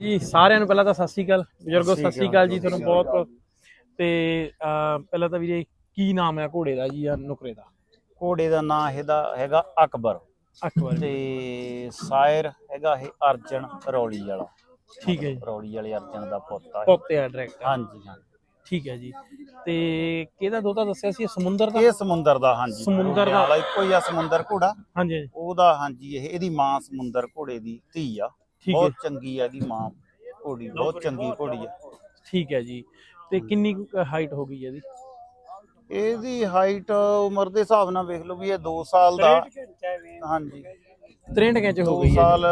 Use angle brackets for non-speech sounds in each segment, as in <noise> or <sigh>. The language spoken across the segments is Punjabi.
ਜੀ ਸਾਰਿਆਂ ਨੂੰ ਪਹਿਲਾਂ ਤਾਂ ਸਤਿ ਸ਼੍ਰੀ ਅਕਾਲ। ਬਜ਼ੁਰਗੋ ਸਤਿ ਸ਼੍ਰੀ ਅਕਾਲ ਜੀ ਤੁਹਾਨੂੰ ਬਹੁਤ ਤੇ ਪਹਿਲਾਂ ਤਾਂ ਵੀਰੇ ਕੀ ਨਾਮ ਹੈ ਘੋੜੇ ਦਾ ਜੀ ਜਾਂ ਨੁਕਰੇ ਦਾ? ਘੋੜੇ ਦਾ ਨਾਂ ਇਹਦਾ ਹੈਗਾ ਅਕਬਰ। ਅਕਬਰ। ਤੇ ਸਾਇਰ ਹੈਗਾ ਇਹ ਅਰਜਨ ਰੌਲੀ ਵਾਲਾ। ਠੀਕ ਹੈ ਜੀ। ਰੌਲੀ ਵਾਲੇ ਅਰਜਨ ਦਾ ਪੁੱਤ ਆ। ਪੋਤੇ ਆ। ਡਾਇਰੈਕਟ ਹਾਂਜੀ। ਹਾਂ ਠੀਕ ਹੈ ਜੀ। ਤੇ ਕਿਹਦਾ ਦੋਤਾ ਦੱਸਿਆ ਸੀ? ਇਹ ਸਮੁੰਦਰ ਦਾ? ਇਹ ਸਮੁੰਦਰ ਦਾ ਹਾਂਜੀ। ਸਮੁੰਦਰ ਦਾ। ਇੱਕੋ ਹੀ ਆ ਸਮੁੰਦਰ ਘੋੜਾ। ਹਾਂਜੀ ਹਾਂਜੀ, ਉਹਦਾ ਹਾਂਜੀ ਇਹ ਇਹਦੀ ਮਾਂ ਸਮੁੰਦਰ ਘੋੜੇ ਦੀ ਧੀ ਆ। ਠੀਕ ਹੈ। ਬਹੁਤ ਚੰਗੀ ਆ ਇਹਦੀ ਮਾਂ ਘੋੜੀ ਬਹੁਤ ਚੰਗੀ ਘੋੜੀ ਆ। ਠੀਕ ਹੈ ਜੀ। ਤੇ ਕਿੰਨੀ ਹਾਈਟ ਹੋ ਗਈ ਇਹਦੀ? ਇਹਦੀ ਹਾਈਟ ਉਮਰ ਦੇ ਹਿਸਾਬ ਨਾਲ ਵੇਖ ਲਓ ਵੀ ਇਹ 2 ਸਾਲ ਦਾ ਹਾਂਜੀ। 63 ਕੈਂਚ ਹੋ 2 ਗਈ ਸਾਲ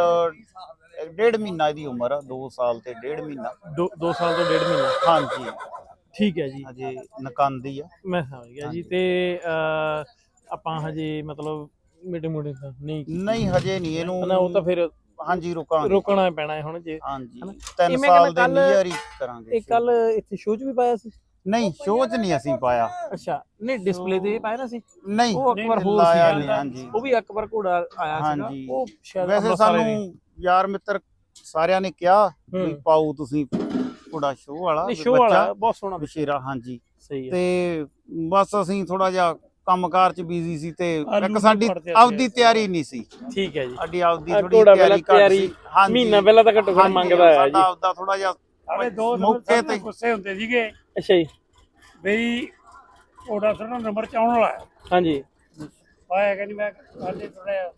ਡੇਢ ਮਹੀਨਾ ਇਹਦੀ ਉਮਰ ਆ 2 ਸਾਲ ਤੇ ਡੇਢ ਮਹੀਨਾ। 2 2 ਸਾਲ ਤੋਂ ਡੇਢ ਮਹੀਨਾ। ਹਾਂਜੀ। ਠੀਕ ਹੈ ਜੀ। ਹਜੇ ਨਕੰਦੀ ਆ। ਮੈਂ ਸਮਝ ਗਿਆ ਜੀ। ਤੇ ਆਪਾਂ ਹਜੇ ਮਤਲਬ ਮਿੱਟੇ ਮੁੱਟੇ ਤਾਂ ਨਹੀਂ ਨਹੀਂ ਹਜੇ ਨਹੀਂ। ਇਹਨੂੰ ਉਹ ਤਾਂ ਫਿਰ ਹਾਂਜੀ ਰੁਕਾਂਗੇ। ਰੁਕਣਾ ਪੈਣਾ ਹੈ ਹੁਣ ਜੇ। ਹਾਂਜੀ ਹਨਾ? 3 ਇਹ ਮੈਂ ਸਾਲ ਦੇ ਕੱਲ੍ਹ- ਨੀਅਰ ਹੀ ਕਰਾਂਗੇ ਇਹ ਕੱਲ ਇੱਥੇ ਸ਼ੋਅ 'ਚ ਵੀ ਪਾਇਆ ਸੀ? ਨਹੀਂ ਸ਼ੋਅ 'ਚ ਨਹੀਂ ਅਸੀਂ ਪਾਇਆ। ਅੱਛਾ ਨਹੀਂ ਡਿਸਪਲੇ ਤੇ ਪਾਇਆ ਨਾ ਸੀ? ਨਹੀਂ ਉਹ ਅਕਬਰ ਹੋਰ ਲਾਇਆ ਸੀ ਨਹੀਂ ਹਾਂਜੀ। ਉਹ ਵੀ ਅਕਬਰ ਘੋੜਾ ਆਇਆ ਹਾਂਜੀ। ਸੀਗਾ ਉਹ ਸ਼ਾਇਦ ਵੈਸੇ ਅੰਮ੍ਰਿਤਸਰ ਵਾਲੇ ਨੇ। ਸਾਨੂੰ ਯਾਰ ਮਿੱਤਰ ਸਾਰਿਆਂ ਨੇ ਕਿਹਾ ਵੀ ਹੂੰ। ਪਾਓ ਤੁਸੀਂ ਘੋੜਾ ਸ਼ੋਅ ਵਾਲਾ ਨਹੀਂ ਸ਼ੋਅ ਵਾਲਾ ਬਹੁਤ ਸੋਹਣਾ ਬਸ਼ੇਰਾ ਹਾਂਜੀ। ਸਹੀ ਹੈ। ਤੇ ਬਸ ਅਸੀਂ ਥੋੜਾ ਜਿਹਾ ਕੰਮਕਾਰ 'ਚ ਬਿਜ਼ੀ ਸੀ ਤੇ ਇੱਕ ਸਾਡੀ ਆਪਦੀ ਤਿਆਰੀ ਨਹੀਂ ਸੀ। ਠੀਕ ਹੈ ਜੀ। ਸਾਡੀ ਆਪਦੀ ਥੋੜੀ ਤਿਆਰੀ ਤਿਆਰੀ ਸੀ। ਹਾਂਜੀ। ਮਹੀਨਾ ਪਹਿਲਾਂ ਤਾਂ ਘੱਟੋ ਘੱਟ ਮੰਗਦਾ ਹੈ ਜੀ। ਸਾਡਾ ਆਪਦਾ ਥੋੜਾ ਜਿਹਾ ਸਾਡੇ ਦੋ ਮੌਕੇ ਤੇ ਗੁੱਸੇ ਹੁੰਦੇ ਸੀਗੇ। ਅੱਛਾ ਜੀ। ਬਈ ਉਹਦਾ ਸਰ ਨੰਬਰ ਚ ਆਉਣ ਵਾਲਾ ਹੈ। ਹਾਂਜੀ। ਆਇਆ ਕਹਿੰਦੀ ਮੈਂ ਕੱਲ੍ਹ ਥੋੜਾ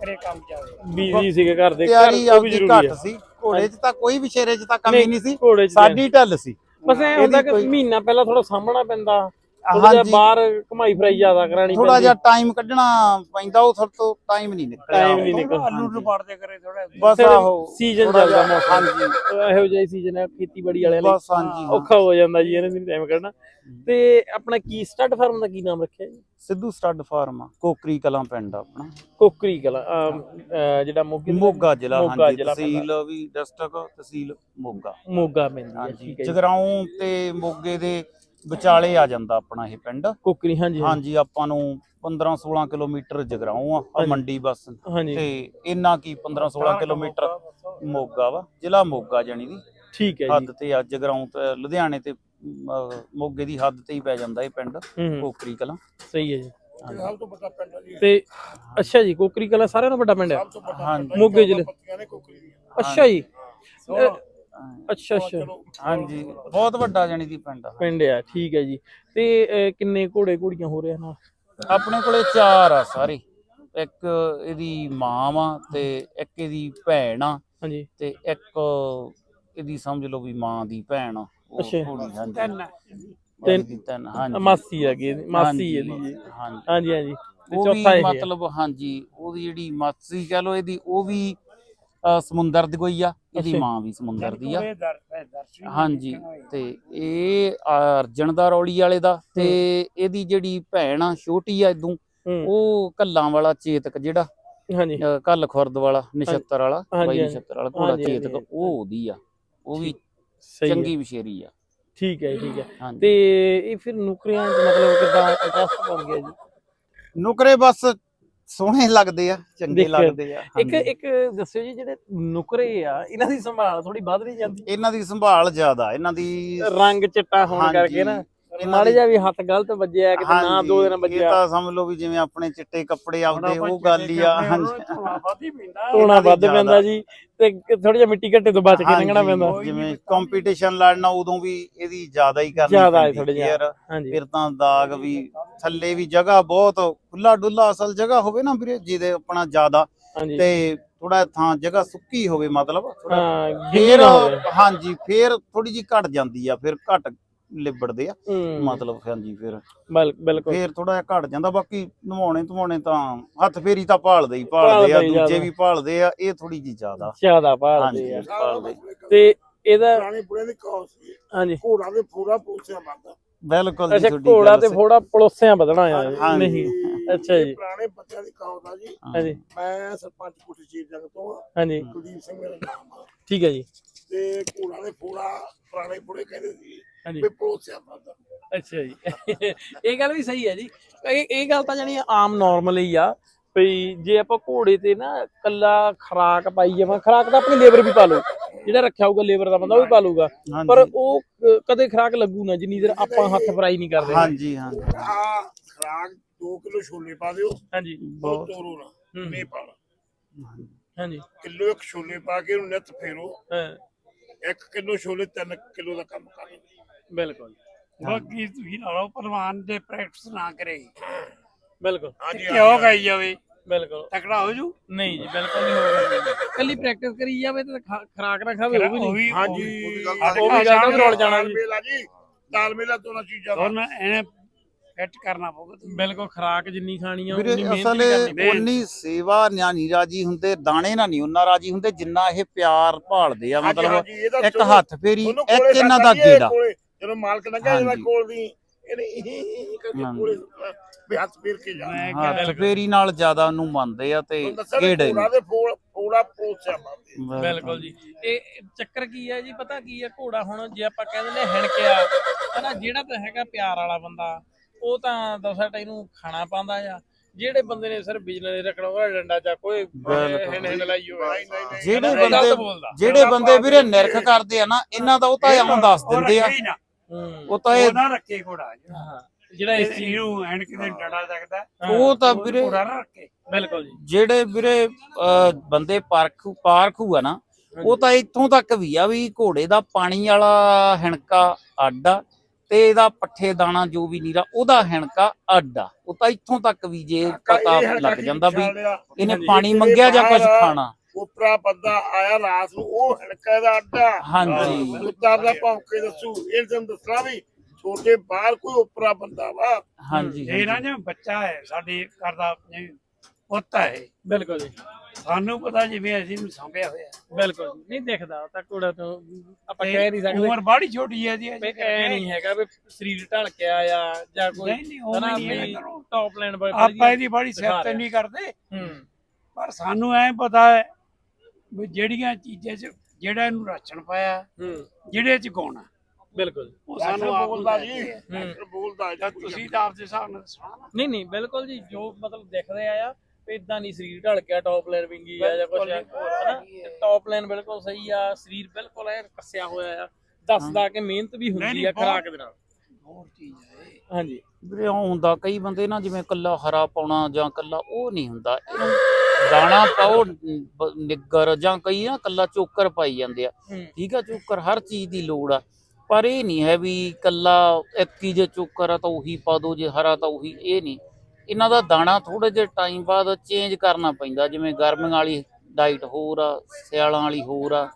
ਕਰੇ ਕੰਮ ਜਾਵੇ ਬੀਜੀ ਸੀਗੇ ਘਰ ਦੇ ਤਿਆਰੀ ਘਰ ਉਹ ਵੀ ਆਪਦੀ ਜ਼ਰੂਰੀ ਘੱਟ ਹੈ। ਸੀ। ਘੋੜੇ 'ਚ ਤਾਂ ਕੋਈ ਵੀ ਸ਼ੇਰੇ 'ਚ ਤਾਂ ਕਮੀ ਨਹੀਂ, ਨਹੀਂ ਸੀ। ਸਾਡੀ ਢੱਲ ਸੀ। ਬਸ ਐ ਹੁੰਦਾ ਕਿ ਮਹੀਨਾ ਪਹਿਲਾਂ ਥੋੜਾ ਸਾਹਮਣਾ ਪੈਂਦਾ। ਥੋੜਾ ਜਿਹਾ ਹਾਂਜੀ। ਬਾਹਰ ਕਮਾਈ ਫਰਾਈ ਜ਼ਿਆਦਾ ਕਰਾਣੀ ਥੋੜਾ ਜਿਹਾ ਟਾਈਮ ਕੱਢਣਾ ਪੈਂਦਾ ਉਹ ਸਭ ਤੋਂ ਟਾਈਮ ਨਹੀਂ ਨਿਕਲਿਆ Time ਨਹੀਂ ਨਿਕਲ- ਆਲੂ ਨੂੰ ਪਾੜਦੇ ਕਰੇ ਥੋੜਾ ਬਸ ਆਹੋ ਸੀਜ਼ਨ ਥੋੜ੍ਹਾ ਚੱਲਦਾ ਜਿਹਾ, ਮੌਸਮ। ਹਾਂਜੀ। ਇਹੋ ਜਿਹਾ ਸੀਜ਼ਨ ਹੈ ਖੇਤੀਬਾੜੀ ਵਾਲਿਆਂ ਲਈ। ਬਸ ਹਾਂਜੀ। ਹਾਂ। ਔਖਾ ਹੋ ਜਾਂਦਾ ਜੀ ਇਹਨੇ ਨਹੀਂ ਟਾਈਮ ਕੱਢਣਾ। ਤੇ ਆਪਣਾ ਕੀ ਸਟੱਡ ਫਾਰਮ ਦਾ ਕੀ ਨਾਮ ਰੱਖਿਆ ਜੀ? ਸਿੱਧੂ ਸਟੱਡ ਫਾਰਮ ਆ, ਕੋਕਰੀ ਕਲਾਂ ਪਿੰਡ ਆ ਆਪਣਾ। ਕੋਕਰੀ ਕਲਾ ਅਮ, ਅਹ, ਜਿਹੜਾ ਮੋਗੇ ਦਾ- ਮੋਗਾ ਜ਼ਿਲ੍ਹਾ ਮੋਗਾ ਹਾਂਜੀ ਜ਼ਿਲ੍ਹਾ ਤਹਿਸੀਲ ਵੀ ਡਿਸਟ੍ਰਿਕਟ ਤਹਿਸੀਲ ਮੋਗਾ। ਮੋਗਾ ਪੈਂਦੀ ਹੈ ਹਾਂਜੀ ਠੀਕ ਹੈ ਜੀ। ਜਗਰਾਉਂ ਤੇ ਮੋਗੇ ਦੇ ਵਿਚਾਲੇ ਆ ਜਾਂਦਾ ਆਪਣਾ ਇਹ ਪਿੰਡ। ਕੋਕਰੀ ਹਾਂਜੀ ਹਾਂਜੀ। ਆਪਾਂ ਨੂੰ 15 16 ਕਿਲੋਮੀਟਰ ਜਗਰਾਉਂ ਆ ਆਹ। ਮੰਡੀ ਬਸ। ਹਾਂਜੀ। ਤੇ ਇੰਨਾ ਕੀ 15 16 ਕਿਲੋਮੀਟਰ ਮੋਗਾ ਵਾ ਜ਼ਿਲ੍ਹਾ ਮੋਗਾ ਜਾਨੀ ਦੀ। ਠੀਕ ਹੈ ਜੀ। ਹੱਦ ਤੇ ਆ ਜਗਰਾਉਂ ਤੇ ਲੁਧਿਆਣੇ ਤੇ ਅਮ, ਮੋਗੇ ਦੀ ਹੱਦ ਤੇ ਹੀ ਪੈ ਜਾਂਦਾ ਇਹ ਪਿੰਡ ਹੂੰ ਕੋਕਰੀ ਕਲਾਂ। ਸਹੀ ਹੈ ਜੀ। ਸਭ ਤੋਂ ਵੱਡਾ ਪਿੰਡ ਹੈ ਜੀ ਤੇ ਅੱਛਾ ਜੀ ਕੋਕਰੀ ਕਲਾ ਸਾਰਿਆਂ ਨਾਲੋਂ ਵੱਡਾ ਪਿੰਡ ਹੈ? ਸਭ ਤੋਂ ਵੱਡਾ ਹਾਂਜੀ। ਪਿੰਡ ਹੈ, ਮੋਗੇ ਜ਼ਿਲ੍ਹੇ। ਪੱਤੀਆਂ ਨੇ ਕੁੱਕਰੀ ਦੀਆਂ। ਅੱਛਾ ਜੀ। ਅੱਛਾ ਅੱਛਾ। ਹਾਂਜੀ। ਬਹੁਤ ਵੱਡਾ ਜਾਨੀ ਦੀ ਪਿੰਡ ਆ। ਪਿੰਡ ਆ ਠੀਕ ਹੈ ਜੀ। ਤੇ ਅਹ, ਕਿੰਨੇ ਘੋੜੇ ਘੋੜੀਆਂ ਹੋ ਰਹੇ ਨਾਲ? ਆਪਣੇ ਕੋਲੇ ਚਾਰ ਆ ਸਾਰੇ। ਇੱਕ ਇਹਦੀ ਮਾਂ ਵਾ ਤੇ ਇੱਕ ਇਹਦੀ ਭੈਣ ਆ। ਹਾਂਜੀ। ਤੇ ਇੱਕ ਇਹਦੀ ਸਮਝ ਲਓ ਵੀ ਮਾਂ ਦੀ ਭੈਣ ਆ। ਉਹ ਅੱਛਾ। ਘੋੜੀ, ਹਾਂਜੀ। ਤਿੰਨ ਤਿੰਨ- ਹਾਂਜੀ। ਮਾਸੀ ਆ ਗਈ ਮਾਸੀ ਹਾਂਜੀ, ਇਹਦੀ। ਜੀ ਹਾਂਜੀ। ਹਾਂਜੀ ਹਾਂਜੀ। ਤੇ ਉਹ ਵੀ ਚੌਥਾ ਇਹ ਹੈ। ਮਤਲਬ ਹਾਂਜੀ ਉਹਦੀ ਜਿਹੜੀ ਮਾਸੀ ਕਹ ਲਓ ਇਹਦੀ ਉਹ ਵੀ ਅ, ਸਮੁੰਦਰ ਦੀ ਕੋਈ ਆ। ਇਹਦੀ। ਮਾਂ ਵੀ ਸਮੁੰਦਰ ਦੀ ਆ। ਹਾਂਜੀ ਤੇ ਇਹ ਅਰਜਨ ਦਾ ਰੌਲੀ ਵਾਲੇ ਦਾ ਤੇ ਇਹਦੀ ਜਿਹੜੀ ਭੈਣ ਆ ਛੋਟੀ ਆ ਇਦੋਂ ਉਹ ਕੱਲਾਂ ਵਾਲਾ ਚੇਤਕ ਜਿਹੜਾ ਹਾਂਜੀ। ਕੱਲ ਖੁਰਦ ਵਾਲਾ ਨਛੱਤਰ ਵਾਲਾ ਬਾਈ ਹਾਂਜੀ। ਨਛੱਤਰ ਵਾਲਾ ਘੋੜਾ ਚੇਤਕ। ਉਹ ਉਹਦੀ ਆ। ਉਹ ਵੀ ਚੰਗੀ ਵਿਸ਼ੇਰੀ ਆ। ਠੀਕ ਹੈ ਠੀਕ ਹੈ। ਤੇ ਇਹ ਫਿਰ ਨੌਕਰੀਆਂ ਚ ਮਤਲਬ ਕਿਦਾਂ ਇੰਟਰਸਟ ਬਣ ਗਿਆ ਜੀ? ਨੁਕਰੇ ਬਸ ਸੋਹਣੇ ਲੱਗਦੇ ਆ ਚੰਗੇ। ਲੱਗਦੇ ਆ। ਇੱਕ। ਇੱਕ ਦੱਸਿਓ ਜੀ ਜਿਹੜੇ ਨੁਕਰੇ ਆ ਇਹਨਾਂ ਦੀ ਸੰਭਾਲ ਥੋੜੀ ਵੱਧ ਨਹੀਂ ਜਾਂਦੀ? ਇਹਨਾਂ ਦੀ ਸੰਭਾਲ ਜ਼ਿਆਦਾ ਇਹਨਾਂ ਦੀ ਰੰਗ ਚਿੱਟਾ ਹੋਣ ਕਰਕੇ ਨਾ। ਮਾੜੇ ਜਿਹਾ ਵੀ ਹੱਥ ਗਲਤ ਵੱਜਿਆ ਕਿਤੇ ਨਾ ਦੋ ਦਿਨ ਇਹ ਵੱਜਿਆ ਤਾਂ ਸਮਝ ਲਓ ਵੀ ਜਿਵੇਂ ਆਪਣੇ ਚਿੱਟੇ ਕੱਪੜੇ ਆਪਦੇ ਉਹ ਗੱਲ ਹੀ ਆ। ਹਾਂਜੀ। ਧੋਣਾ ਵੱਧ। ਪੈਂਦਾ। ਜੀ ਤੇ ਥੋੜਾ ਜਿਹਾ ਮਿੱਟੀ ਘੱਟੇ ਤੋਂ ਬਚ ਕੇ ਲੰਘਣਾ ਪੈਂਦਾ। ਜਿਵੇਂ ਕੰਪੀਟੀਸ਼ਨ ਲੜਨਾ ਉਦੋਂ ਵੀ ਇਹਦੀ ਜ਼ਿਆਦਾ ਹੀ ਕਰਨੀ ਪੈਂਦੀ ਹਾਂਜੀ। ਫਿਰ ਤਾਂ ਦਾਗ ਵੀ ਥੱਲੇ ਵੀ ਜਗ੍ਹਾ ਬਹੁਤ ਖੁੱਲਾ ਡੁੱਲਾ ਅਸਲ ਜਗ੍ਹਾ ਹੋਵੇ ਨਾ ਵੀਰੇ ਜਿਹਦੇ ਆਪਣਾ ਜ਼ਿਆਦਾ ਹਾਂਜੀ। ਤੇ ਥੋੜਾ ਥਾਂ ਜਗ੍ਹਾ ਸੁੱਕੀ ਹੋਵੇ ਮਤਲਬ ਥੋੜਾ ਹਾਂ ਫੇਰ ਹਾਂਜੀ ਫੇਰ ਥੋੜੀ ਜੀ ਘਟ ਜਾਂਦੀ ਆ ਫਿਰ ਘਟ ਲਿਬੜਦੇ ਆ ਮਤਲਬ ਹਾਂਜੀ ਫਿਰ। ਬਿਲ- ਬਿਲਕੁਲ। ਫੇਰ ਥੋੜਾ ਜਿਹਾ ਘਟ ਜਾਂਦਾ ਬਾਕੀ ਨਵਾਉਣੇ ਧਵਾਉਣੇ ਤਾਂ ਹੱਥ ਫੇਰੀ ਤਾਂ ਭਾਲਦੇ ਹੀ ਭਾਲਦੇ ਆ ਭਾਲਦੇ ਹੀ ਦੂਜੇ ਜ਼ਿਆਦਾ। ਵੀ ਭਾਲਦੇ ਆ ਇਹ ਥੋੜੀ ਜੀ ਜ਼ਿਆਦਾ। ਜ਼ਿਆਦਾ ਭਾਲਦੇ ਆ। ਭਾਲਦੇ। ਤੇ ਇਹਦਾ ਪੁਰਾਣੇ ਦੀ ਕੌਸ ਸੀ। ਹਾਂਜੀ। ਘੋੜਾ ਦੇ ਪੂਰਾ ਪੂਸਿਆ ਮੰਗਦਾ ਬਿਲਕੁਲ ਜੀ ਅੱਛਾ ਤੁਹਾਡੀ ਘੋੜਾ ਤੇ। ਫੋੜਾ ਪਲੋਸਿਆਂ ਵਧਣਾ ਆ। ਹਾਂਜੀ। ਨਹੀਂ। ਅੱਛਾ ਜੀ। ਪੁਰਾਣੇ ਬੱਚਿਆਂ ਦੀ ਕੌਸ ਆ ਜੀ ਹਾਂਜੀ ਮੈਂ ਸਰਪੰਚ ਕੁੱਟੀ ਚੀਰ ਜੰਗ ਤੋਂ ਆ। ਹਾਂਜੀ ਕੁਲਦੀਪ ਸਿੰਘ ਮੇਰਾ ਨਾਮ ਆ। ਠੀਕ ਹੈ ਜੀ। ਤੇ ਘੋੜਾ ਦੇ ਪੂਰਾ ਪੁਰਾਣੇ ਬੁੜੇ ਕਹਿੰਦੇ ਸੀ ਹਾਂਜੀ ਵੀ ਪੂਸਿਆ ਮੰਗਦਾ ਅੱਛਾ ਜੀ। ਇਹ ਗੱਲ ਵੀ ਸਹੀ ਹੈ ਜੀ। ਇਹ ਇਹ ਗੱਲ ਤਾਂ ਜਾਨੀ ਆਮ ਨਾਰਮਲ ਹੀ ਆ। ਵੀ ਜੇ ਆਪਾਂ ਘੋੜੇ ਤੇ ਨਾ ਕੱਲਾ ਖਰਾਕ ਪਾਈ ਜਾਵਾਂ ਖਰਾਕ ਤਾਂ ਆਪਣੀ ਲੇਬਰ ਵੀ ਪਾ ਲਓ ਜਿਹੜਾ ਰੱਖਿਆ ਹੋਊਗਾ ਲੇਬਰ ਦਾ ਬੰਦਾ ਉਹ ਵੀ ਪਾਲੂਗਾ ਪਰ ਉਹ ਕਦੇ ਖਰਾਕ ਲੱਗੂ ਨਾ ਜਿੰਨੀ ਦੇਰ ਆਪਾਂ ਹੱਥ ਫਰਾਈ ਨਹੀਂ ਕਰਦੇ। ਹਾਂਜੀ ਹਾਂਜੀ। ਆ ਖਰਾਕ 2 ਕਿਲੋ ਛੋਲੇ ਪਾ ਦਿਓ। ਹਾਂਜੀ। ਬਹੁਤ ਤੋਰੋ ਨਾ। ਨਹੀਂ ਪਾਣਾ ਹਾਂਜੀ। ਕਿਲੋ ਇੱਕ ਛੋਲੇ ਪਾ ਕੇ ਉਹਨੂੰ ਨਿੱਤ ਫੇਰੋ। ਹਾਂ। 1 ਕਿਲੋ ਛੋਲੇ 3 ਕਿਲੋ ਦਾ ਕੰਮ ਕਰ ਬਿਲਕੁਲ। ਬਾਕੀ ਤੁਸੀਂ ਲਾ ਲਓ ਪਹਿਲਵਾਨ ਦੇ ਪ੍ਰੈਕਟਿਸ ਨਾ ਕਰੇ। ਬਿਲਕੁਲ। ਹਾਂਜੀ ਕਿਉਂ ਗਈ ਜਾਵੇ। ਬਿਲਕੁਲ। ਤਕੜਾ ਹੋ ਜੂ। ਨਹੀਂ ਜੀ ਬਿਲਕੁਲ ਨਹੀਂ ਹੋਗਾ ਕੱਲੀ ਪ੍ਰੈਕਟਿਸ ਕਰੀ ਜਾਵੇ ਤੇ ਖਾ- ਖਰਾਕ ਨਾ ਖਾਵੇ ਉਹ ਵੀ ਨਹੀਂ। ਹਾਂਜੀ। ਉਹ ਵੀ ਗੱਲ ਤਾਂ ਰੋਲ ਜਾਣਾ ਜੀ। ਤਾਲਮੇਲ ਆ ਜੀ ਤਾਲਮੇਲ ਆ ਦੋਨਾਂ ਚੀਜ਼ਾਂ ਦਾ। ਦੋਨਾਂ ਇਹਨੇ ਫਿੱਟ ਕਰਨਾ ਪਊਗਾ ਤੁਹਾਨੂੰ। ਬਿਲਕੁਲ ਖਰਾਕ ਜਿੰਨੀ ਖਾਣੀ ਆ ਵੀਰੇ ਉਨੀ ਮਿਹਨਤ ਅਸਲ ਵੀ ਕਰਨੀ ਪਊ। ਉਨੀ ਸੇਵਾ ਨਾ ਨਹੀਂ ਰਾਜੀ ਹੁੰਦੇ ਦਾਣੇ ਨਾਲ ਨਹੀਂ ਉਹਨਾਂ ਰਾਜੀ ਹੁੰਦੇ ਜਿੰਨਾ ਇਹ ਪਿਆਰ ਭਾਲਦੇ ਆ ਹਾਂਜੀ, ਮਤਲਬ ਹਾਂਜੀ, ਇਹਦਾ ਇੱਕ ਚਲੋ ਹੱਥ ਫੇਰੀ ਉਹਨੂੰ ਇੱਕ ਇਹਨਾਂ ਦਾ ਗੇੜਾ। ਕੋਲੇ। ਜਦੋਂ ਮਾਲਕ ਲੰਘਿਆ ਇਹਦਾ ਹਾਂਜੀ। ਕੋਲ ਦੀ ਇਹਨੇ ਇਹ ਇਹ ਕਰਕੇ। ਕੋਲੇ ਵੀ ਹੱਥ ਫੇਰ ਕੇ ਜਾ ਮੈਂ ਹੱਥ ਕਿਹਾ ਫੇਰੀ ਨਾਲ ਜ਼ਿਆਦਾ ਉਹਨੂੰ ਮੰਨਦੇ ਆ ਤੇ ਤੁਹਾਨੂੰ ਦੱਸਿਆ ਗੇੜੇ ਘੋੜਾ ਦੇ ਫੋੜ ਫੋੜਾ ਪੋਸਿਆ ਮਾਰਦੇ ਬਿਲਕੁਲ। ਜੀ। ਇਹ ਚੱਕਰ ਕੀ ਹੈ ਜੀ ਪਤਾ ਕੀ ਹੈ ਘੋੜਾ ਹੁਣ ਜੇ ਆਪਾਂ ਕਹਿੰਦੇ ਨੇ ਹਿਣਕਿਆ ਹਨਾ ਜਿਹੜਾ ਤਾਂ ਹੈਗਾ ਪਿਆਰ ਵਾਲਾ ਬੰਦਾ ਉਹ ਤਾਂ ਦਸਾ ਟਾਈ ਨੂੰ ਖਾਣਾ ਪਾਉਂਦਾ ਆ। ਜਿਹੜੇ ਬੰਦੇ ਨੇ ਸਿਰ ਬਿਜਨਸ ਰੱਖਣਾ ਉਹ ਡੰਡਾ ਚਾ ਕੋਈ ਬਿਲਕੁਲ। ਹਿੰਡ ਹਿੰਡ ਲਾਈ ਹੋਵੇ। ਨਹੀਂ ਨਹੀਂ ਨਹੀਂ ਜਿਹੜੇ ਬੰਦੇ ਬੋਲਦਾ। ਜਿਹੜੇ ਬੰਦੇ ਵੀਰੇ ਨਿਰਖ ਕਰਦੇ ਆ ਨਾ ਇਹਨਾਂ ਦਾ ਉਹ ਤਾਂ ਆਉਂ ਦੱਸ ਦਿੰਦੇ ਆ। ਹੀ ਹੂੰ ਉਹ ਤਾਂ ਇਹ ਉਹਦਾ ਰੱਖੇ ਘੋੜਾ ਹਾਂ ਜਿਹੜਾ ਇਸ ਚੀਜ਼ ਇਹਨੂੰ ਐਨ ਕਿਤੇ ਡੜਾ ਸਕਦਾ ਉਹ ਤਾਂ ਵੀਰੇ ਘੋੜਾ ਨਾ ਰੱਖੇ। ਬਿਲਕੁਲ ਜੀ। ਜਿਹੜੇ ਵੀਰੇ ਬੰਦੇ ਪਾਰਖੂ ਪਾਰਖੂ ਆ ਨਾ ਉਹ ਤਾਂ ਇੱਥੋਂ ਤੱਕ ਵੀ ਆ ਵੀ ਘੋੜੇ ਦਾ ਪਾਣੀ ਵਾਲਾ ਹਿਣਕਾ ਅੱਡ ਆ ਤੇ ਇਹਦਾ ਪੱਠੇ ਦਾਣਾ ਜੋ ਵੀ ਨੀਰਾ ਉਹਦਾ ਹਿਣਕਾ ਅੱਡ ਆ। ਉਹ ਤਾਂ ਇੱਥੋਂ ਤੱਕ ਵੀ ਜੇ ਪਤਾ ਲੱਗ ਜਾਂਦਾ ਵੀ ਇਹਨੇ ਪਾਣੀ ਮੰਗਿਆ ਜਾਂ ਕੁਝ ਖਾਣਾ। ਉਪਰਾ ਬੰਦਾ ਆਇਆ ਰਾਤ ਨੂੰ ਉਹ ਹਲਕਾ ਦਾ ਅੱਡਾ। ਹਾਂਜੀ। ਦੁੱਤਾਰ ਦਾ ਭੌਂਕੇ ਦੱਸੂ ਇਹ ਤੁਹਾਨੂੰ ਦੱਸਣਾ ਵੀ ਛੋਟੇ ਬਾਹਰ ਕੋਈ ਉਪਰਾ ਬੰਦਾ ਵਾ। ਹਾਂਜੀ ਇਹ ਨਾ ਜਿਵੇਂ ਬੱਚਾ ਹੈ ਸਾਡੇ ਘਰ ਦਾ ਪੁੱਤ ਹੈ ਬਿਲਕੁਲ ਜੀ। ਸਾਨੂੰ ਪਤਾ ਜਿਵੇਂ ਅਸੀਂ ਨੂੰ ਸੰਭਿਆ ਹੋਇਆ। ਬਿਲਕੁਲ ਜੀ। ਨਹੀਂ ਦਿਖਦਾ ਤਾਂ ਘੋੜਾ ਤੋਂ ਆਪਾਂ ਕਹਿ ਨਹੀਂ ਸਕਦੇ। ਉਮਰ ਬਾੜੀ ਛੋਟੀ ਹੈ ਜੀ ਐ ਨਹੀਂ ਹੈਗਾ ਵੀ ਸਰੀਰ ਢਲਕਿਆ ਆ ਜਾਂ ਕੋਈ ਨਹੀਂ ਨਹੀਂ ਉਹ ਨਹੀਂ। ਟੌਪ ਲਾਈਨ ਪਰ ਆਪਾਂ ਇਹਦੀ ਬਾੜੀ ਦਿਖਾ ਸਿਰ ਤੇ ਰਿਹਾ। ਨਹੀਂ ਕਰਦੇ। ਹੂੰ। ਪਰ ਸਾਨੂੰ ਐ ਪਤਾ ਹੈ ਵੀ ਜਿਹੜੀਆਂ ਚੀਜ਼ਾਂ 'ਚ ਜਿਹੜਾ ਇਹਨੂੰ ਰਾਸ਼ਨ ਪਾਇਆ ਹੂੰ। ਜਿਹੜੇ 'ਚ ਗਾਉਣਾ ਬਿਲਕੁਲ। ਉਹ ਸਾਨੂੰ ਆਪ ਬੋਲਦਾ ਨੂੰ ਜੀ। ਆ। ਬੋਲਦਾ ਜੀ। ਤੁਸੀਂ ਤਾਂ ਆਪਦੇ ਹਿਸਾਬ ਨਾਲ। ਨਹੀਂ ਨਹੀਂ ਬਿਲਕੁਲ ਜੀ ਜੋ ਮਤਲਬ ਦਿਖਦੇ ਆ ਆ ਇਦਾਂ ਨਹੀਂ ਸਰੀਰ ਢਲਕਿਆ ਟੌਪ ਲਾਈਨ ਵਿੰਗੀ ਆ ਜਾਂ ਕੁਝ ਹਨਾ। ਟੌਪ ਲਾਈਨ ਬਿਲਕੁਲ ਸਹੀ ਆ ਸਰੀਰ ਬਿਲਕੁਲ ਐ ਕੱਸਿਆ ਹੋਇਆ ਆ। ਦੱਸਦਾ ਕਿ ਮਿਹਨਤ ਵੀ ਹੁੰਦੀ ਆ ਖਰਾਕ ਦੇ ਨਾਲ। ਹੋਰ ਚੀਜ਼ ਹੈ ਇਹ। ਹਾਂਜੀ। ਵੀਰੇ ਉਹ ਹੁੰਦਾ ਕਈ ਬੰਦੇ ਨਾ ਜਿਵੇਂ ਕੱਲਾ ਹਰਾ ਪਾਉਣਾ ਜਾਂ ਕੱਲਾ ਉਹ ਨਹੀਂ ਹੁੰਦਾ। ਇਹਨੂੰ ਦਾਣਾ ਪਾਓ ਨਿੱਗਰ ਜਾਂ ਕਈ ਨਾ ਕੱਲਾ ਚੋਕਰ ਪਾਈ ਜਾਂਦੇ ਆ। ਠੀਕ ਆ ਚੋਕਰ ਹਰ ਚੀਜ਼ ਦੀ ਲੋੜ ਆ। ਪਰ ਇਹ ਨਹੀਂ ਹੈ ਵੀ ਕੱਲਾ ਇੱਕ ਹੀ ਜੇ ਚੋਕਰ ਆ ਤਾਂ ਉਹੀ ਪਾ ਦੋ ਜੇ ਹਰਾ ਤਾਂ ਉਹੀ ਇਹ ਨਹੀਂ। ਇਹਨਾਂ ਦਾ ਦਾਣਾ ਥੋੜੇ ਜਿਹੇ ਟਾਈਮ ਬਾਅਦ ਚੇਂਜ ਕਰਨਾ ਪੈਂਦਾ ਜਿਵੇਂ ਗਰਮੀਆਂ ਵਾਲੀ ਡਾਈਟ ਹੋਰ ਆ ਸਿਆਲਾਂ ਵਾਲੀ ਹੋਰ ਆ।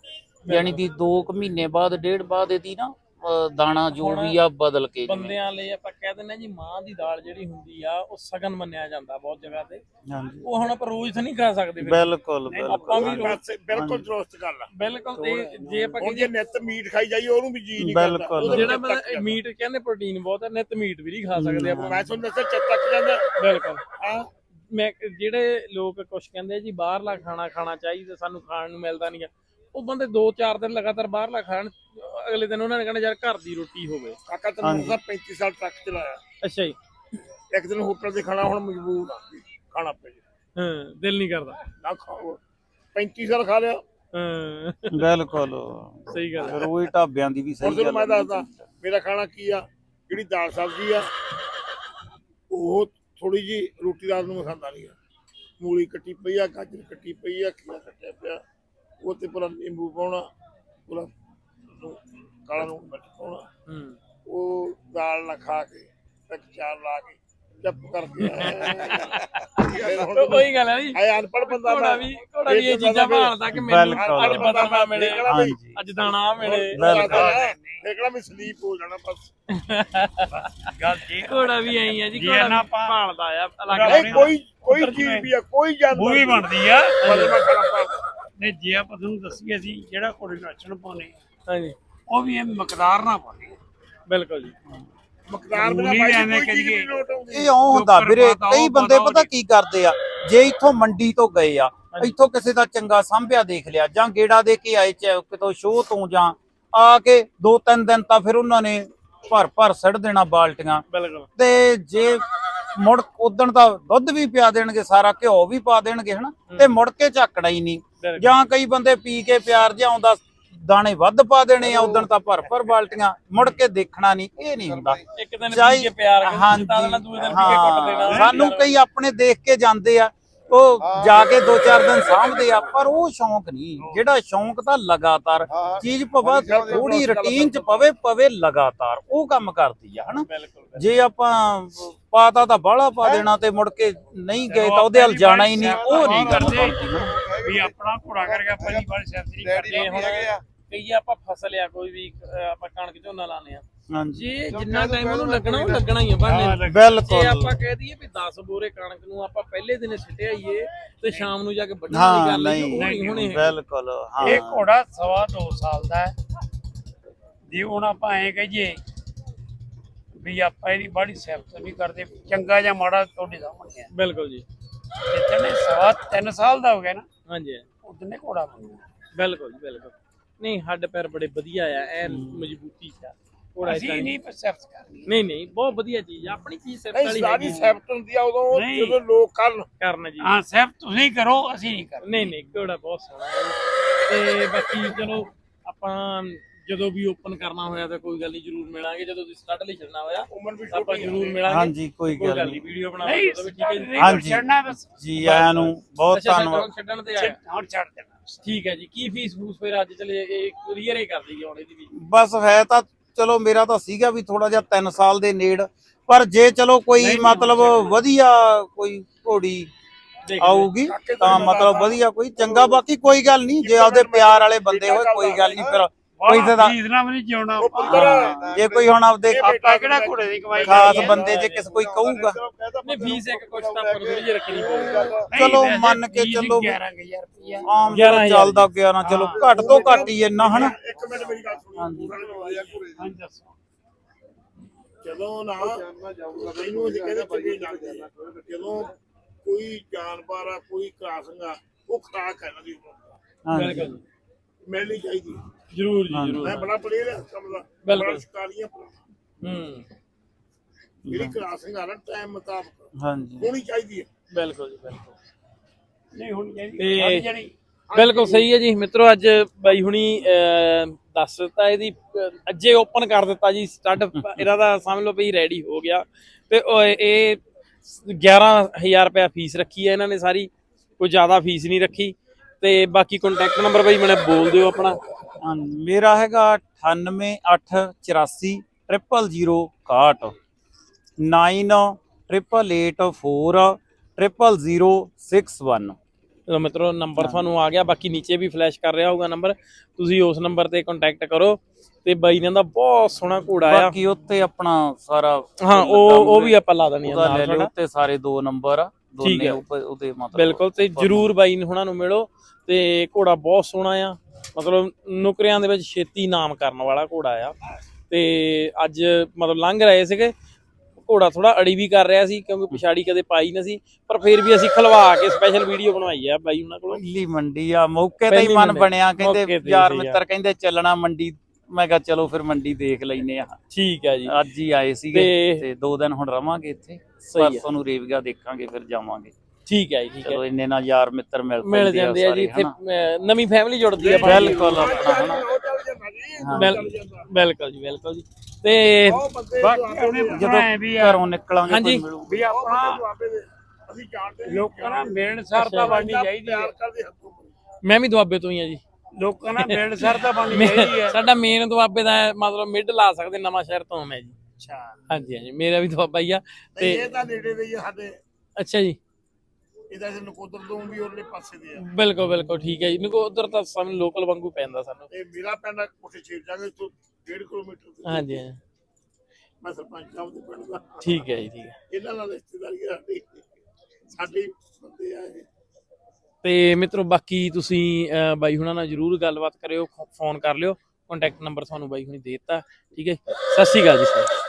ਯਾਨੀ ਕਿ 2 ਕੁ ਮਹੀਨੇ ਬਾਅਦ ਡੇਢ ਬਾਅਦ ਇਹਦੀ ਨਾ ਅਹ ਦਾਣਾ ਜੋ ਹੁਣ ਵੀ ਆ ਬਦਲ ਕੇ ਜਿਵੇਂ। ਬੰਦਿਆਂ ਲਈ ਆਪਾਂ ਕਹਿ ਦਿੰਦੇ ਆ ਜੀ ਮਾਂ ਦੀ ਦਾਲ ਜਿਹੜੀ ਹੁੰਦੀ ਆ ਉਹ ਸਗਨ ਮੰਨਿਆ ਜਾਂਦਾ ਬਹੁਤ ਜਗ੍ਹਾ ਤੇ। ਹਾਂਜੀ। ਉਹ ਹੁਣ ਆਪਾਂ ਰੋਜ਼ ਤਾਂ ਨਹੀਂ ਖਾ ਸਕਦੇ ਫਿਰ। ਬਿਲਕੁਲ ਆਪਾਂ ਵੀ ਬਿਲਕੁਲ ਬਸ ਬਿਲਕੁਲ ਦਰਸਤ ਗੱਲ ਆ। ਬਿਲਕੁਲ ਤੇ ਜੇ ਆਪਾਂ ਹੁਣ ਜੇ ਨਿੱਤ ਮੀਟ ਖਾਈ ਜਾਈਏ ਉਹਨੂੰ ਵੀ ਜੀ ਨਹੀਂ ਕਰਦਾ। ਬਿਲਕੁਲ। ਉਹਦੇ ਜਿਹੜਾ ਵਿੱਚ ਤੱਕ ਮਤਲਬ ਮੀਟ ਕਹਿੰਦੇ ਪ੍ਰੋਟੀਨ ਬਹੁਤ ਹੈ ਨਿਤ ਮੀਟ ਵੀ ਨਹੀਂ ਖਾ ਸਕਦੇ ਆਪਾਂ। ਮੈਂ ਤੁਹਾਨੂੰ ਦੱਸਿਆ ਚੱਤ ਤੱਕ ਜਾਂਦਾ। ਬਿਲਕੁਲ। ਹਾਂ। ਮੈਂ ਜਿਹੜੇ ਲੋਕ ਕੁਝ ਕਹਿੰਦੇ ਆ ਜੀ ਬਾਹਰਲਾ ਖਾਣਾ ਖਾਣਾ ਚਾਹੀਦਾ ਸਾਨੂੰ ਖਾਣ ਨੂੰ ਮਿਲਦਾ ਨਹੀਂ ਆ। ਉਹ ਬੰਦੇ 2-4 ਦਿਨ ਲਗਾਤਾਰ ਬਾਹਰਲਾ ਖਾਣ ਅਗਲੇ ਦਿਨ ਉਹਨਾਂ ਨੇ ਕਹਿਣਾ ਯਾਰ ਘਰ ਦੀ ਰੋਟੀ ਹੋਵੇ। ਕਾਕਾ ਤੈਨੂੰ ਦੱਸਾਂ 35 ਸਾਲ ਟਰੱਕ ਚਲਾਇਆ। ਅੱਛਾ ਜੀ। ਇੱਕ ਦਿਨ ਹੋਟਲ ਤੇ ਖਾਣਾ ਹੁਣ ਮਜਬੂਰ ਆ ਖਾਣਾ ਪੈ ਜਾ। ਹਾਂ ਦਿਲ ਨਹੀਂ ਕਰਦਾ। ਨਾ ਖਾਓ। 35 ਸਾਲ ਖਾ ਲਿਆ। ਹਾਂ। ਬਿਲਕੁਲ। ਸਹੀ ਗੱਲ ਫਿਰ ਉਹੀ ਢਾਬਿਆਂ ਦੀ ਵੀ ਸਹੀ ਤੁਹਾਨੂੰ ਮੈਂ ਗੱਲ ਦੱਸਦਾ ਮੇਰਾ ਖਾਣਾ ਕੀ ਆ? ਜਿਹੜੀ ਦਾਲ ਸਬਜ਼ੀ ਆ ਉਹ ਥੋੜੀ ਜੀ ਰੋਟੀ ਰਾਤ ਨੂੰ ਮੈਂ ਖਾਂਦਾ ਨਹੀਂ ਆ। ਮੂਲੀ ਕੱਟੀ ਪਈ ਆ ਗਾਜਰ ਕੱਟੀ ਪਈ ਆ ਖੀਰਾ ਕੱਟਿਆ ਪਿਆ। ਉਹ ਤੇ ਪੂਰਾ ਨਿੰਬੂ ਪਾਉਣਾ ਪੂਰਾ ਨੂੰ ਕਾਲਾ ਨੂੰ ਮਿਰਚ ਪਾਉਣਾ। ਹੂੰ। ਉਹ ਦਾਲ ਨਾ ਖਾ ਕੇ ਇੱਕ ਚਾਰ ਲਾ ਕੇ ਚੱਪ ਕਰਕੇ ਫਿਰ ਹੁਣ ਉਹ- ਉਹੀ ਗੱਲ ਹੈ ਜੀ। ਆਏ ਅਨਪੜ ਬੰਦਾ ਘੋੜਾ ਮੈਂ ਵੀ ਘੋੜਾ ਵੀ ਇਹ ਚੀਜ਼ਾਂ ਭਾਲਦਾ ਕਿ ਮੈਨੂੰ। ਅੱਜ ਬਦਲਣਾ ਮਿਲੇ। ਦੇਖਣਾ ਵੀ ਹਾਂਜੀ। ਅੱਜ ਦਾਣਾ ਮਿਲੇ। ਦੇਖਣਾ ਵੀ ਸਲੀਪ ਹੋ ਜਾਣਾ ਬਸ। ਗੱਲ ਜੀ। ਘੋੜਾ ਵੀ ਐਂ ਆ ਜੀ ਜੇ ਘੋੜਾ ਨਾ ਵੀ ਆਪਾਂ- ਭਾਲਦਾ ਆ ਅਲੱਗ ਨਹੀਂ ਕੋਈ ਕੋਈ ਚੀਜ਼ ਵੀ ਆ ਕੋਈ ਜਾਨਵਰ ਮੂਵੀ ਬਣਦੀ ਆ। ਪਾ ਨੇ ਜੇ ਆਪਾਂ ਤੁਹਾਨੂੰ ਦੱਸੀਏ ਸੀ ਜਿਹੜਾ ਘੋੜੇ ਨੂੰ ਰਾਸ਼ਨ ਪਾਉਨੇ ਹਾਂਜੀ। ਉਹ ਵੀ ਇਹ ਮਕਦਾਰ ਨਾ ਪਾਉਣੇ ਬਿਲਕੂਲ ਜੀ। ਮਕਦਾਰ ਬਿਨਾ ਭਾਈ ਕੋਈ ਚੀਜ਼ ਇਹ ਆਉਂ ਹੁੰਦਾ ਵੀਰੇ ਕਈ ਉਹ ਬੰਦੇ ਪਾਤਾ, ਉਹ ਕੀ ਕਰਦੇ ਆ ਜੇ ਇੱਥੋਂ ਮੰਡੀ ਤੋਂ ਗਏ ਆ ਇੱਥੋਂ ਕਿਸੇ ਦਾ ਚੰਗਾ ਸਾਂਭਿਆ ਦੇਖ ਲਿਆ ਜਾਂ ਗੇੜਾ ਦੇ ਕੇ ਆਏ ਚ ਕਿਤੋਂ ਸ਼ੋਅ ਤੋਂ ਜਾਂ ਆ ਕੇ ਦੋ ਤਿੰਨ ਦਿਨ ਤਾਂ ਫਿਰ ਉਹਨਾਂ ਨੇ ਭਰ ਭਰ ਸੜ ਦੇਣਾ ਬਾਲਟੀਆਂ। ਬਿਲਕੁਲ। ਤੇ ਜੇ ਮੁੜ ਉਦਣ ਤਾਂ ਦੁੱਧ ਵੀ ਪਿਆ ਦੇਣਗੇ ਸਾਰਾ ਘਿਓ ਵੀ ਪਾ ਦੇਣਗੇ ਹਨਾ? ਤੇ ਮੁੜ ਕੇ ਝਾਕਣਾ ਹੀ ਨਹੀਂ। ਜਾਂ ਕਈ ਬੰਦੇ ਪੀ ਕੇ ਪਿਆਰ ਜਿਹਾ ਆਉਂਦਾ ਦਾਣੇ ਵੱਧ ਪਾ ਦੇਣੇ ਆ ਉਦੋਂ ਤਾਂ ਭਰ ਭਰ ਬਾਲਟੀਆਂ ਮੁੜ ਕੇ ਦੇਖਣਾ ਨਹੀਂ ਇਹ ਨਹੀਂ ਹੁੰਦਾ। ਇੱਕ ਦਿਨ ਪੀ ਕੇ ਪਿਆਰ ਹਾਂਜੀ ਦਿੱਤਾ ਦੇਣਾ ਦੂਏ ਦਿਨ ਪੀ ਕੇ ਕੁੱਟ ਦੇਣਾ। ਹਾਂ ਸਾਨੂੰ ਕਈ ਆਪਣੇ ਦੇਖ ਕੇ ਜਾਂਦੇ ਆ ਉਹ ਜਾ ਕੇ ਦੋ ਚਾਰ ਦਿਨ ਸਾਂਭਦੇ ਆ ਪਰ ਉਹ ਸ਼ੌਂਕ ਨਹੀਂ। ਜਿਹੜਾ ਸ਼ੌਂਕ ਤਾਂ ਲਗਾਤਾਰ ਚੀਜ਼ ਪਵਾ ਥੋੜੀ ਰੁਟੀਨ ਚ ਪਵੇ ਪਵੇ ਲਗਾਤਾਰ ਉਹ ਕੰਮ ਕਰਦੀ ਆ ਹਨਾ? ਬਿਲਕੁਲ। ਜੇ ਆਪਾਂ ਪਾਤਾ ਤਾਂ ਬਾਹਲਾ ਪਾ ਦੇਣਾ ਤੇ ਮੁੜ ਕੇ ਨਹੀਂ ਗਏ ਤਾਂ ਉਹਦੇ ਹਲ ਜਾਣਾ ਹੀ ਨਹੀਂ ਉਹ ਨਹੀਂ ਨਾ ਵੀ ਆਪਣਾ ਘੋੜਾ ਕਰਕੇ ਪਹਿਲੀ ਵਾਰ ਸੈਂਸਰੀ ਕਰਦੇ। ਹੁਣ ਕਈ ਆਪਾਂ ਫਸਲ ਆ ਕੋਈ ਵੀ ਆਪਾਂ ਕਣਕ ਝੋਨਾ ਲਾਣੇ ਆ। ਹਾਂਜੀ। ਜੇ ਜਿੰਨਾ ਟਾਈਮ ਉਹਨੂੰ ਲੱਗਣਾ ਉਹ ਲੱਗਣਾ ਹੀ ਆ ਬਾਨੇ ਜੇ ਬਿਲਕੁਲ। ਆਪਾਂ ਕਹਿ ਦਈਏ ਵੀ 10 ਬੋਰੇ ਕਣਕ ਨੂੰ ਆਪਾਂ ਪਹਿਲੇ ਦਿਨੇ ਸਿੱਟਿਆ ਹੀਏ ਤੇ ਸ਼ਾਮ ਨੂੰ ਜਾ ਕੇ ਵੱਢਣ ਦੀ ਗੱਲ ਨਹੀਂ। ਹੋਣੀ। ਬਿਲਕੁਲ ਹਾਂ। ਇਹ ਘੋੜਾ ਸਵਾ ਦੋ ਸਾਲ ਦਾ ਹੈ। ਜੇ ਹੁਣ ਆਪਾਂ ਐਂ ਕਹੀਏ ਵੀ ਆਪਾਂ ਇਹਦੀ ਬੜੀ ਸਿਫਤ ਨਹੀਂ ਕਰਦੇ ਚੰਗਾ ਜਾਂ ਮਾੜਾ ਤੁਹਾਡੇ ਸਾਹਮਣੇ ਹੈ ਬਿਲਕੁਲ ਜੀ। ਤੇ ਤੈਨੇ ਸਵਾ ਤਿੰਨ ਸਾਲ ਦਾ ਹੋ ਗਿਆ ਨਾ ਹਾਂਜੀ। ਉਦਨੇ ਘੋੜਾ ਬਣਿਆ ਬਿਲਕੁਲ ਜੀ ਬਿਲਕੁਲ। ਨਹੀਂ ਹੱਡ ਪੈਰ ਬੜੇ ਵਧੀਆ ਆ ਐ ਮਜ਼ਬੂਤੀ ਚ ਅਸੀਂ ਨਹੀਂ ਸਿਫਤ ਕਰਨੀ। ਨਹੀਂ ਨਹੀਂ ਬਹੁਤ ਵਧੀਆ ਚੀਜ਼ ਆ। ਆਪਣੀ ਚੀਜ਼ ਸਿਫਤ ਨਹੀਂ ਵਾਲੀ ਸਾਰੀ ਹੈਗੀ ਸੈਪਟ ਹੁੰਦੀ ਆ ਉਦੋਂ ਨਹੀਂ। ਜਦੋਂ ਲੋਕ ਕਰਨ। ਕਰਨ ਜੀ। ਹਾਂ ਸਿਫਤ ਤੁਸੀਂ ਕਰੋ ਅਸੀਂ ਨਹੀਂ ਕਰਨੀ। ਨਹੀਂ ਨਹੀਂ ਘੋੜਾ ਬਹੁਤ ਸੋਹਣਾ ਹੈ ਜੀ। ਤੇ ਬਾਕੀ ਚਲੋ ਆਪਾਂ ਜਦੋਂ ਵੀ ਓਪਨ ਕਰਨਾ ਹੋਇਆ ਤਾਂ ਕੋਈ ਗੱਲ ਨਹੀਂ ਜ਼ਰੂਰ ਮਿਲਾਂਗੇ। ਜਦੋਂ ਤੁਸੀਂ ਸਟੱਡ ਲਈ ਛੱਡਣਾ ਹੋਇਆ ਉਮਰ ਵੀ ਆਪਾਂ ਜ਼ਰੂਰ ਮਿਲਾਂਗੇ। ਹਾਂਜੀ ਕੋਈ ਗੱਲ ਨਹੀਂ। ਵੀਡੀਓ ਨਹੀਂ ਬਣਾਵਾਂਗੇ ਤਾਂ ਠੀਕ ਹੈ ਜੀ। ਹਾਂਜੀ। ਛੱਡਣਾ ਬਸ। ਜੀ ਆਇਆਂ ਨੂੰ ਬਹੁਤ ਧੰਨਵਾਦ। ਛੱਡਣ- ਤੇ ਆਇਆ। ਹੁਣ ਛੱਡ ਦੇਣਾ ਠੀਕ ਹੈ ਜੀ ਕੀ ਫੀਸ ਫੂਸ ਫਿਰ ਅੱਜ ਚਲੇ ਇਹ ਕਲੀਅਰ ਹੀ ਕਰ ਦਈਏ ਹੁਣ ਇਹਦੀ ਵੀ। ਬਸ ਹੈ ਤਾਂ ਚਲੋ ਮੇਰਾ ਤਾਂ ਸੀਗਾ ਵੀ ਥੋੜਾ ਜਿਹਾ 3 ਸਾਲ ਦੇ ਨੇੜ ਪਰ ਜੇ ਚਲੋ ਕੋਈ ਮਤਲਬ ਵਧੀਆ ਕੋਈ ਘੋੜੀ ਆਊਗੀ ਤਾਂ ਮਤਲਬ ਵਧੀਆ ਕੋਈ ਚੰਗਾ ਬਾਕੀ ਕੋਈ ਗੱਲ ਨਹੀਂ ਜੇ ਆਪਦੇ ਪਿਆਰ ਵਾਲੇ ਬੰਦੇ ਹੋਏ ਕੋਈ ਗੱਲ ਨਹੀਂ ਫਿਰ ਕੋਈ ਤਾਂ ਖਰੀਦਣਾ ਵੀ ਨਹੀਂ ਜਿਉਣਾ ਆਪਾਂ। ਜੇ ਕੋਈ ਹੁਣ ਆਪਦੇ ਆਪਾਂ ਕਿਹੜਾ ਘੋੜੇ ਦੀ ਕਮਾਈ ਖਾਸ ਕਰੀ ਹੈ? ਬੰਦੇ ਜੇ ਕਿਸ ਕੋਈ ਕਹੂਗਾ। ਨਹੀਂ ਫੀਸ ਇੱਕ ਕੁਛ ਤਾਂ ਨੂੰ ਥੋੜੀ ਜਿਹੀ ਰੱਖਣੀ ਪਊਗੀ। ਨਹੀਂ, ਚਲੋ ਵੈਸੇ ਮੰਨ ਕੇ ਚੱਲੋ। 11000 ਰੁਪਇਆ ਆਮ ਜਿਹੜਾ 11,000 ਚੱਲਦਾ 11 ਚਲੋ ਘੱਟ ਤੋਂ ਘੱਟ ਹੀ ਇੰਨਾ ਹਨਾ? ਇੱਕ ਮਿੰਟ ਮੇਰੀ ਗੱਲ ਸੁਣੋ। ਹਾਂਜੀ। ਦੱਸੋ। ਜਦੋਂ ਨਾ ਮੈਨੂੰ ਅਸੀਂ ਕਹਿੰਦੇ ਚੰਗੇ ਲੱਗਦੇ ਆ। ਜਦੋਂ ਕੋਈ ਜਾਨਵਰ ਆ ਕੋਈ ਕ੍ਰਾਸਿੰਗ ਆ ਉਹ ਖਰਾਕ ਹੈ ਇਹਨਾਂ ਦੀ। ਹਾਂਜੀ। ਮਿਲਣੀ ਚਾਹੀਦੀ ਜਰੂਰ ਜੀ। ਜਰੂਰ। ਮੈਂ ਬੜਾ ਪਲੇਅਰ ਆ ਕੰਮ ਦਾ। ਬਿਲਕੁਲ। ਬੜਾ ਸ਼ਿਕਾਰੀਆਂ ਹੂੰ। ਜਿਹੜੀ ਕ੍ਰਾਸਿੰਗ ਆ ਨਾ ਟਾਈਮ ਮੁਤਾਬਕ। ਹਾਂਜੀ। ਹੋਣੀ ਚਾਹੀਦੀ ਹੈ ਬਿਲਕੁਲ ਜੀ ਬਿਲਕੁਲ। ਨਹੀਂ ਹੁਣ ਜਿਹੜੀ ਤੇ- ਸਾਡੀ ਜਿਹੜੀ ਬਿਲਕੁਲ ਸਹੀ ਹੈ ਜੀ। ਮਿੱਤਰੋ ਅੱਜ ਬਾਈ ਹੁਣੀ ਅਹ, ਦੱਸ ਦਿੱਤਾ ਇਹਦੀ ਅਹ, ਅੱਜੇ ਓਪਨ ਕਰ ਦਿੱਤਾ ਜੀ। ਸਟੱਡ <laughs> ਇਹਦਾ ਤਾਂ ਸਮਝ ਲਓ ਵੀ ਰੈਡੀ ਹੋ ਗਿਆ। ਤੇ ਉਹ ਇਹ 11000 ਰੁਪਇਆ ਫੀਸ ਰੱਖੀ ਹੈ ਇਹਨਾਂ ਨੇ ਸਾਰੀ। ਕੋਈ ਜ਼ਿਆਦਾ ਫੀਸ ਨਹੀਂ ਰੱਖੀ। ਤੇ ਬਾਕੀ ਕੰਟੈਕਟ ਨੰਬਰ ਬਾਈ ਮੈਨੂੰ ਬੋਲ ਦਿਓ ਆਪਣਾ। ਹਾਂ, ਮੇਰਾ ਹੈਗਾ 9884 00061 9884 ਚਲੋ ਮਿੱਤਰੋ ਨੰਬਰ ਤੁਹਾਨੂੰ ਆ ਗਿਆ ਬਾਕੀ ਨੀਚੇ ਵੀ ਫਲੈਸ਼ ਕਰ ਰਿਹਾ ਹੋਊਗਾ ਨੰਬਰ ਤੁਸੀਂ ਉਸ ਨੰਬਰ ਤੇ ਕੰਟੈਕਟ ਕਰੋ ਤੇ ਬਾਈ ਨੇ ਦਾ ਬਹੁਤ ਸੋਹਣਾ ਘੋੜਾ ਆ ਬਾਕੀ ਉੱਤੇ ਆਪਣਾ ਸਾਰਾ ਹਾਂ ਉਹ ਉਹ ਵੀ ਆਪਾਂ ਲਾ ਦਣੀ ਆ ਨਾਲ। ਉੱਤੇ ਸਾਰੇ ਦੋ ਨੰਬਰ ਆ ਦੋਨੇ ਉਹਦੇ ਮਤਲਬ ਬਿਲਕੁਲ ਤੇ ਜਰੂਰ ਬਾਈ ਨੂੰ ਹੁਣਾਂ ਨੂੰ ਮਿਲੋ ਤੇ ਘੋੜਾ ਬਹੁਤ ਸੋਹਣਾ ਆ। ਮਤਲਬ ਨੁਕਰਿਆਂ ਦੇ ਵਿੱਚ ਛੇਤੀ ਨਾਮ ਕਰਨ ਵਾਲਾ ਘੋੜਾ ਆ। ਤੇ ਅੱਜ ਮਤਲਬ ਲੰਘ ਰਹੇ ਸੀਗੇ। ਘੋੜਾ ਥੋੜਾ ਅੜੀ ਵੀ ਕਰ ਰਿਹਾ ਸੀ ਕਿਉਂਕਿ ਪਿਛਾੜੀ ਕਦੇ ਪਾਈ ਨਾ ਸੀ ਪਰ ਫਿਰ ਵੀ ਅਸੀਂ ਖਲਵਾ ਕੇ ਸਪੈਸ਼ਲ ਵੀਡੀਓ ਬਣਵਾਈ ਆ ਬਾਈ ਉਹਨਾਂ ਕੋਲੋਂ। ਪਹਿਲੀ ਮੰਡੀ ਆ ਮੌਕੇ ਤੇ ਹੀ ਮਨ ਬਣਿਆ ਕਹਿੰਦੇ ਯਾਰ। ਮਿੱਤਰ ਕਹਿੰਦੇ ਚੱਲਣਾ ਮੰਡੀ ਮੈਂ ਕਿਹਾ ਚਲੋ ਫਿਰ ਮੰਡੀ ਦੇਖ ਲੈਨੇ ਆ। ਠੀਕ ਆ ਜੀ। ਅੱਜ ਹੀ ਆਏ ਸੀਗੇ ਤੇ- ਦੋ ਦਿਨ ਹੁਣ ਰਵਾਂਗੇ ਇੱਥੇ ਪਰਸੋਂ ਨੂੰ ਰੇਵਗਾ ਦੇਖਾਂਗੇ ਫਿਰ ਜਾਵਾਂਗੇ। ਠੀਕ ਹੈ ਜੀ ਠੀਕ ਚਲੋ ਹੈ ਇੰਨੇ ਨਾਲ ਯਾਰ ਮਿੱਤਰ ਮਿਲ ਮਿਲ ਪੈਂਦੇ ਜਾਂਦੇ ਆ ਜੀ ਸਾਰੇ, ਇੱਥੇ ਹਨਾ। ਨਵੀਂ ਫੈਮਿਲੀ ਜੁੜਦੀ ਆ। ਬਿਲਕੁਲ ਆਪਣਾ ਹਨਾ? ਬਿਲ- ਬਿਲਕੁਲ ਜੀ ਬਿਲਕੁਲ ਜੀ। ਤੇ ਬਾਕੀ ਜਦੋਂ ਵੀ ਆ। ਘਰੋਂ ਨਿਕਲਾਂਗੇ ਹਾਂਜੀ। ਕੋਈ ਮਿਲੂ ਵੀ ਆਪਣਾ ਅਸੀਂ ਜਾਣਦੇ ਨਹੀਂ ਲੋਕਾਂ ਨਾਲ ਮਿਲਣਸਾਰ ਤਾਂ ਬਣਨੀ ਚਾਹੀਦੀ ਹੈ। ਪਿਆਰ ਕਰਦੇ ਹੱਥੋਂ ਮੈਂ ਵੀ ਦੁਆਬੇ ਤੋਂ ਹੀ ਆ ਜੀ। ਲੋਕਾਂ ਨਾਲ ਮਿਲਣਸਾਰ ਤਾਂ ਬਣਨੀ ਚਾਹੀਦੀ ਹੈ। ਸਾਡਾ ਮੇਨ ਦੁਆਬੇ ਦਾ ਹੈ, ਮਤਲਬ ਮਿਡ ਲਾ ਸਕਦੇ ਨਵਾਂ ਸ਼ਹਿਰ ਤੋਂ ਮੈਂ ਜੀ। ਅੱਛਾ। ਹਾਂਜੀ ਹਾਂਜੀ ਮੇਰਾ ਵੀ ਦੁਆਬਾ ਹੀ ਆ। ਤੇ ਤੇ ਇਹ ਤਾਂ ਨੇੜੇ ਦੇ ਹੀ ਆ ਸਾਡੇ। ਅੱਛਾ ਜੀ। ਇਹਦਾ ਅਸੀਂ ਨਕੋਦਰ ਤੋਂ ਵੀ ਉਹਲੇ ਪਾਸੇ ਦੇ ਆ। ਬਿਲਕੁਲ ਬਿਲਕੁਲ ਠੀਕ ਹੈ ਜੀ। ਨਿਕੋ ਉਧਰ ਤਾਂ ਸਾਨੂੰ ਲੋਕਲ ਵਾਂਗੂ ਪੈਂਦਾ ਸਾਨੂੰ। ਤੇ ਮੇਰਾ ਪਿੰਡ ਕੋਠੇ ਛੇੜ ਜਾਗੇ ਤੋਂ 1.5 ਕਿਲੋਮੀਟਰ ਤੇ। ਹਾਂਜੀ ਮੈਂ ਸਰਪੰਚ ਸਾਹਿਬ ਦੇ ਪਿੰਡ ਦਾ। ਠੀਕ ਹੈ ਜੀ ਠੀਕ ਹੈ। ਇਹਨਾਂ ਨਾਲ ਰਿਸ਼ਤੇਦਾਰੀ ਸਾਡੀ। ਸਾਡੇ ਬੰਦੇ ਆ ਇਹ। ਤੇ ਮਿੱਤਰੋ ਬਾਕੀ ਤੁਸੀਂ ਬਾਈ ਹੁਣਾਂ ਨਾਲ ਜਰੂਰ ਗੱਲਬਾਤ ਕਰਿਓ ਫੋਨ ਕਰ ਲਿਓ। ਕੰਟੈਕਟ ਨੰਬਰ ਤੁਹਾਨੂੰ ਬਾਈ ਹੁਣੀ ਦੇ ਦਿੱਤਾ। ਠੀਕ ਹੈ ਸਤਿ ਸ਼੍ਰੀ ਅਕਾਲ ਜੀ ਸਰ।